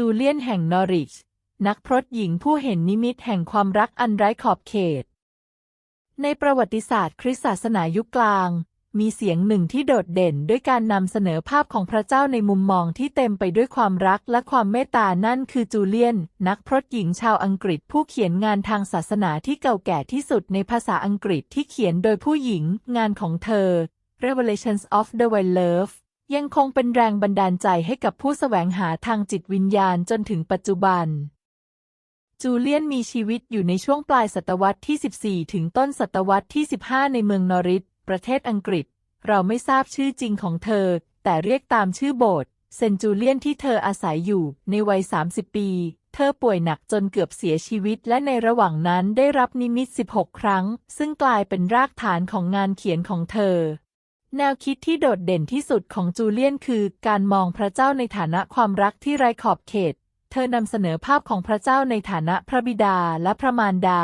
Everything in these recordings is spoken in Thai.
จูเลียนแห่งนอริช นักพรตหญิงผู้เห็นนิมิตแห่งความรักอันไร้ขอบเขต ในประวัติศาสตร์คริสตศาสนายุคกลาง มีเสียงหนึ่งที่โดดเด่นด้วยการนำเสนอภาพของพระเจ้าในมุมมองที่เต็มไปด้วยความรักและความเมตตานั่นคือจูเลียน นักพรตหญิงชาวอังกฤษผู้เขียนงานทางศาสนาที่เก่าแก่ที่สุดในภาษาอังกฤษที่เขียนโดยผู้หญิง งานของเธอ Revelations of the Wild Love ยังคงเป็นแรงบันดาลใจให้กับผู้แสวงหาทางจิตวิญญาณจนถึงปัจจุบัน จูเลียนมีชีวิตอยู่ในช่วงปลายศตวรรษที่ 14 ถึงต้นศตวรรษที่ 15 ในเมืองนอริสประเทศอังกฤษ เราไม่ทราบชื่อจริงของเธอ แต่เรียกตามชื่อโบสถ์เซนจูเลียนที่เธออาศัยอยู่ในวัย 30 ปี เธอป่วยหนักจนเกือบเสียชีวิตและในระหว่างนั้นได้รับนิมิต 16 ครั้ง ซึ่งกลายเป็นรากฐานของงานเขียนของเธอ แนวคิดที่โดดเด่นที่สุดของจูเลียนคือการมองพระเจ้าในฐานะความรักที่ไร้ขอบเขต เธอนำเสนอภาพของพระเจ้าในฐานะพระบิดาและพระมารดา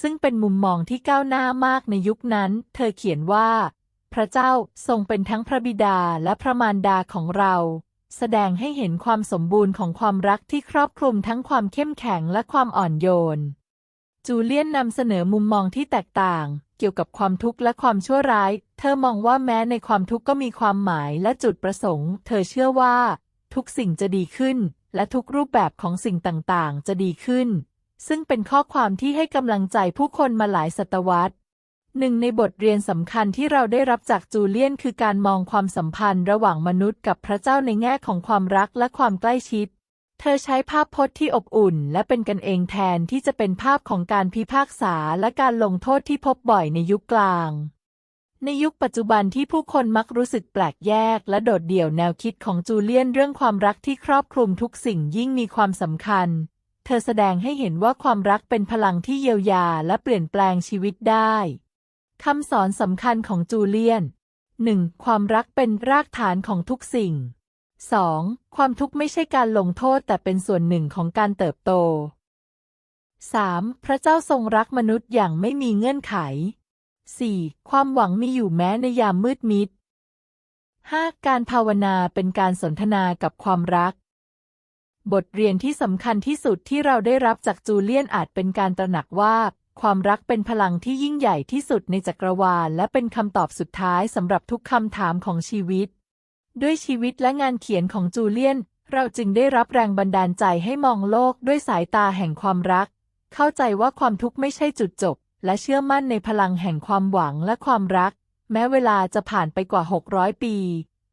ซึ่งเป็นมุมมองที่ก้าวหน้ามากในยุคนั้น เธอเขียนว่า พระเจ้าทรงเป็นทั้งพระบิดาและพระมารดาของเรา แสดงให้เห็นความสมบูรณ์ของความรักที่ครอบคลุมทั้งความเข้มแข็งและความอ่อนโยน จูเลียนนำเสนอมุมมองที่แตกต่าง เกี่ยวกับความทุกข์และความชั่วร้าย ธอมองว่าแม้ในความทุกข์ก็มีความหมายและจุดประสงค์ เธอเชื่อว่า ทุกสิ่งจะดีขึ้น และทุกรูปแบบของสิ่งต่างๆ จะดีขึ้น ซึ่งเป็นข้อความที่ให้กำลังใจผู้คนมาหลายศตวรรษหนึ่งในบทเรียนสำคัญที่เราได้รับจากจูเลียนคือการมองความสัมพันธ์ระหว่างมนุษย์กับพระเจ้าในแง่ของความรักและความใกล้ชิด เธอใช้ภาพพจน์ที่อบอุ่น และเป็นกันเองแทนที่จะเป็นภาพของการพิพากษาและการลงโทษที่พบบ่อยในยุคกลาง ในยุคปัจจุบันที่ผู้คนมักรู้สึกแปลกแยก และโดดเดี่ยวแนวคิดของจูเลียนเรื่องความรักที่ครอบคลุมทุกสิ่งยิ่งมีความสำคัญ เธอแสดงให้เห็นว่าความรักเป็นพลังที่เยียวยาและเปลี่ยนแปลงชีวิตได้คำสอนสำคัญของจูเลียน 1. ความรักเป็นรากฐานของทุกสิ่ง 2. ความทุกข์ไม่ใช่การลงโทษแต่เป็นส่วนหนึ่งของการเติบโต 3. พระเจ้าทรงรักมนุษย์อย่างไม่มีเงื่อนไข 4. ความหวังมีอยู่แม้ในยามมืดมิด 5. การภาวนาเป็นการสนทนากับความรัก บทเรียนที่สำคัญที่สุดที่เราได้รับจากจูเลียนอาจเป็นการตระหนักว่า ความรักเป็นพลังที่ยิ่งใหญ่ที่สุดในจักรวาล และเป็นคำตอบสุดท้ายสำหรับทุกคำถามของชีวิต ด้วยชีวิตและงานเขียนของจูเลียน เราจึงได้รับแรงบันดาลใจให้มองโลกด้วยสายตาแห่งความรัก เข้าใจว่าความทุกข์ไม่ใช่จุดจบ และเชื่อมั่นในพลังแห่งความหวังและความรัก แม้เวลาจะผ่านไปกว่า 600 ปี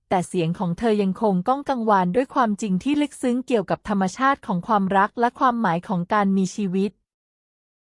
แต่เสียงของเธอยังคงก้องกังวานด้วยความจริงที่ลึกซึ้งเกี่ยวกับธรรมชาติของความรักและความหมายของการมีชีวิต